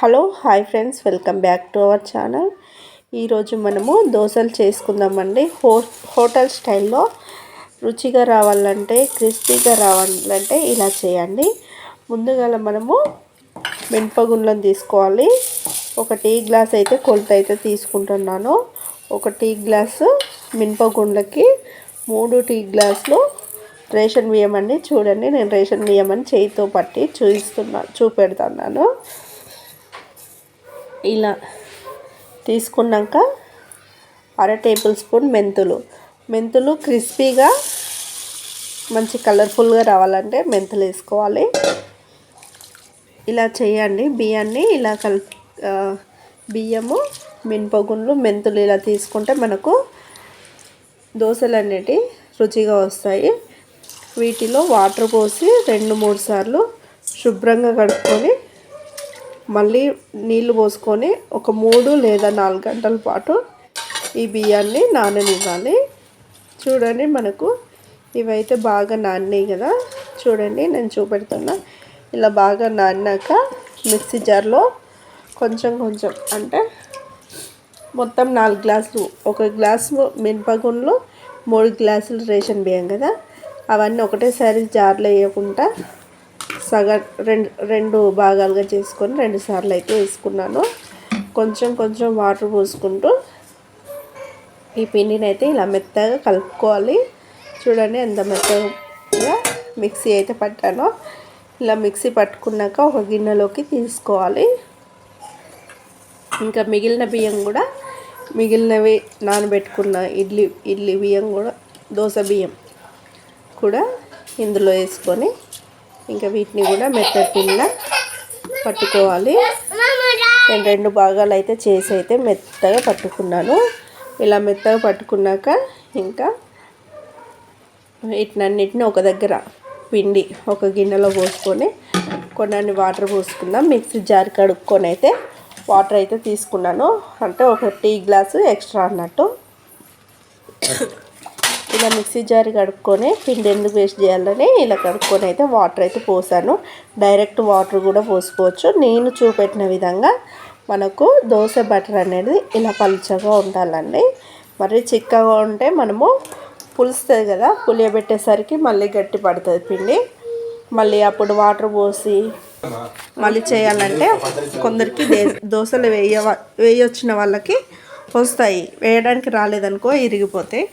Hello hi friends welcome back to our channel. ఈరోజు మనము దోశలు చేసుకుందామండి. హో హోటల్ స్టైల్లో రుచిగా రావాలంటే క్రిస్పీగా రావాలంటే ఇలా చేయండి. ముందుగా మనము మినపగుండ్లను తీసుకోవాలి. ఒక టీ గ్లాస్ అయితే కొలత అయితే తీసుకుంటున్నాను. ఒక టీ గ్లాసు మినపగుండ్లకి మూడు టీ గ్లాసులు రేషన్ బియ్యం అండి. చూడండి నేను రేషన్ బియ్యం అని చేయితో పట్టి చూపిస్తున్నా చూపెడుతున్నాను. ఇలా తీసుకున్నాక అర టేబుల్ స్పూన్ మెంతులు. మెంతులు క్రిస్పీగా మంచి కలర్ఫుల్గా రావాలంటే మెంతులు వేసుకోవాలి. ఇలా చేయండి. బియ్యాన్ని ఇలా కల్ బియ్యము మినపగుండ్లు మెంతులు ఇలా తీసుకుంటే మనకు దోశలు అనేటివి రుచిగా వస్తాయి. వీటిలో వాటర్ పోసి రెండు మూడు సార్లు శుభ్రంగా కడుక్కొని మళ్ళీ నీళ్ళు పోసుకొని ఒక మూడు లేదా నాలుగు గంటల పాటు ఈ బియ్యాన్ని నాననివ్వాలి. చూడండి మనకు ఇవైతే బాగా నానినాయి కదా. చూడండి నేను చూపెడుతున్నా. ఇలా బాగా నానినాక మిక్సీ జార్లో కొంచెం కొంచెం అంటే మొత్తం నాలుగు గ్లాసులు ఒక గ్లాసు మినపగుండ్లు మూడు గ్లాసులు రేషన్ బియ్యం కదా. అవన్నీ ఒకటేసారి జార్లో వేయకుండా సగ రెండు రెండు భాగాలుగా చేసుకొని రెండు సార్లు అయితే వేసుకున్నాను. కొంచెం కొంచెం వాటర్ పోసుకుంటూ ఈ పిండిని అయితే ఇలా మెత్తగా కలుపుకోవాలి. చూడండి ఎంత మెత్తగా మిక్సీ అయితే పట్టానో. ఇలా మిక్సీ పట్టుకున్నాక ఒక గిన్నెలోకి తీసుకోవాలి. ఇంకా మిగిలిన బియ్యం కూడా మిగిలినవి నానబెట్టుకున్న ఇడ్లీ ఇడ్లీ బియ్యం కూడా దోశ బియ్యం కూడా ఇందులో వేసుకొని ఇంకా వీటిని కూడా మెత్తటిలా పట్టుకోవాలి. నేను రెండు భాగాలు అయితే చేసి అయితే మెత్తగా పట్టుకున్నాను. ఇలా మెత్తగా పట్టుకున్నాక ఇంకా వీటినన్నిటిని ఒక దగ్గర పిండి ఒక గిన్నెలో పోసుకొని కొన్ని వాటర్ పోసుకుందాం. మిక్సీ జార్ కడుక్కొని అయితే వాటర్ అయితే తీసుకున్నాను. అంటే ఒక టీ గ్లాసు ఎక్స్ట్రా అన్నట్టు. ఇలా మిక్సీ జార్ కడుక్కొని పిండి ఎందుకు వేస్ట్ చేయాలని ఇలా కడుక్కొని అయితే వాటర్ అయితే పోసాను. డైరెక్ట్ వాటర్ కూడా పోసుకోవచ్చు. నేను చూపెట్టిన విధంగా మనకు దోశ బటర్ అనేది ఇలా పలుచగా ఉండాలండి. మరి చిక్కగా ఉంటే మనము పులుస్తుంది కదా పులియబెట్టేసరికి మళ్ళీ గట్టి పడుతుంది పిండి. మళ్ళీ అప్పుడు వాటర్ పోసి మళ్ళీ చేయాలంటే కొందరికి దోశలు వేయ వేయొచ్చిన వాళ్ళకి వస్తాయి. వేయడానికి రాలేదనుకో ఇరిగిపోతాయి.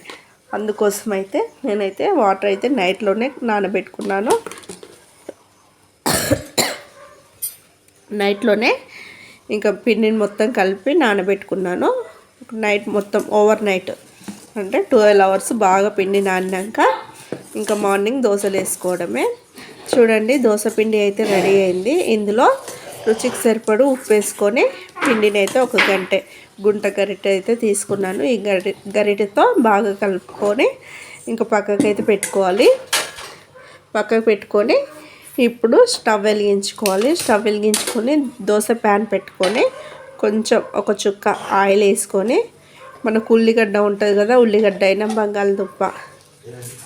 అందుకోసం అయితే నేనైతే వాటర్ అయితే నైట్లోనే నానబెట్టుకున్నాను. నైట్లోనే ఇంకా పిండిని మొత్తం కలిపి నానబెట్టుకున్నాను. నైట్ మొత్తం ఓవర్ నైట్ అంటే ట్వెల్వ్ అవర్స్ బాగా పిండి నానినాక ఇంకా మార్నింగ్ దోశలు వేసుకోవడమే. చూడండి దోశ పిండి అయితే రెడీ అయింది. ఇందులో రుచికి సరిపడు ఉప్పు వేసుకొని పిండిని అయితే ఒక గంట గుంట గరిటె అయితే తీసుకున్నాను. ఈ గరి గరిటెతో బాగా కలుపుకొని ఇంకా పక్కకైతే పెట్టుకోవాలి. పక్కకు పెట్టుకొని ఇప్పుడు స్టవ్ వెలిగించుకోవాలి. స్టవ్ వెలిగించుకొని దోశ ప్యాన్ పెట్టుకొని కొంచెం ఒక చుక్క ఆయిల్ వేసుకొని మనకు ఉల్లిగడ్డ ఉంటుంది కదా ఉల్లిగడ్డ అయినా బంగాళదుంప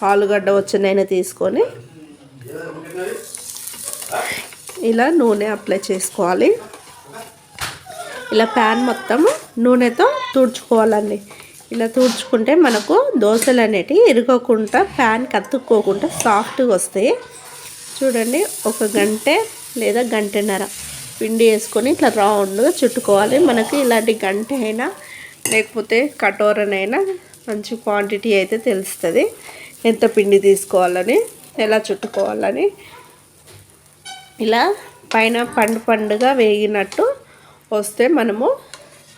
ఆలుగడ్డ వచ్చినైనా తీసుకొని ఇలా నూనె అప్లై చేసుకోవాలి. ఇలా ప్యాన్ మొత్తం నూనెతో తుడుచుకోవాలండి. ఇలా తుడుచుకుంటే మనకు దోశలు అనేటివి ఇరుగకుండా ప్యాన్ కత్తుక్కోకుండా సాఫ్ట్గా వస్తాయి. చూడండి ఒక గంట లేదా గంటన్నర పిండి వేసుకొని ఇట్లా రౌండ్గా చుట్టుకోవాలి. మనకి ఇలాంటి గంట అయినా లేకపోతే కటోరనైనా మంచి క్వాంటిటీ అయితే తెలుస్తుంది. ఎంత పిండి తీసుకోవాలని ఎలా చుట్టుకోవాలని. ఇలా పైన పండు పండుగ వేగినట్టు వస్తే మనము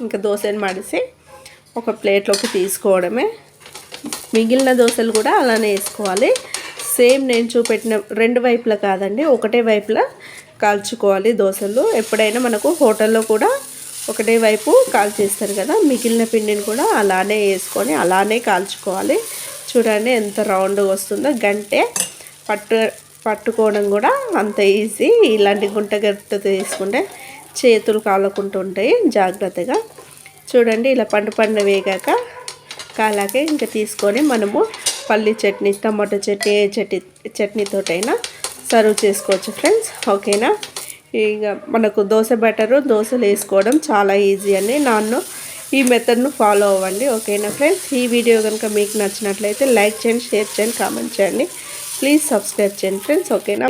ఇంకా దోశని మడిసి ఒక ప్లేట్లోకి తీసుకోవడమే. మిగిలిన దోశలు కూడా అలానే వేసుకోవాలి. సేమ్ నేను చూపెట్టిన రెండు వైపులా కాదండి ఒకటే వైపులా కాల్చుకోవాలి దోశలు. ఎప్పుడైనా మనకు హోటల్లో కూడా ఒకటే వైపు కాల్చేస్తారు కదా మిగిలిన పిండిని కూడా అలానే వేసుకొని అలానే కాల్చుకోవాలి. చూడండి ఎంత రౌండ్గా వస్తుందో గంటే పట్టు పట్టుకోవడం కూడా అంత ఈజీ. ఇలాంటి గుంటగట్టతో తీసుకుంటే చేతులు కాలకుండా ఉంటాయి. జాగ్రత్తగా చూడండి ఇలా పండు పండు వేగాక కాలాకే ఇంకా తీసుకొని మనము పల్లి చట్నీ టమాటో చట్నీ ఏ చట్నీ చట్నీతోటైనా సర్వ్ చేసుకోవచ్చు ఫ్రెండ్స్. ఓకేనా? ఇక మనకు దోశ బెటరు దోశలు వేసుకోవడం చాలా ఈజీ అండి. నాన్ను ఈ మెథడ్ను ఫాలో అవ్వండి. ఓకేనా ఫ్రెండ్స్? ఈ వీడియో కనుక మీకు నచ్చినట్లయితే లైక్ చేయండి షేర్ చేయండి కామెంట్ చేయండి. ప్లీజ్ సబ్స్క్రైబ్ చేయండి ఫ్రెండ్స్ ఓకేనా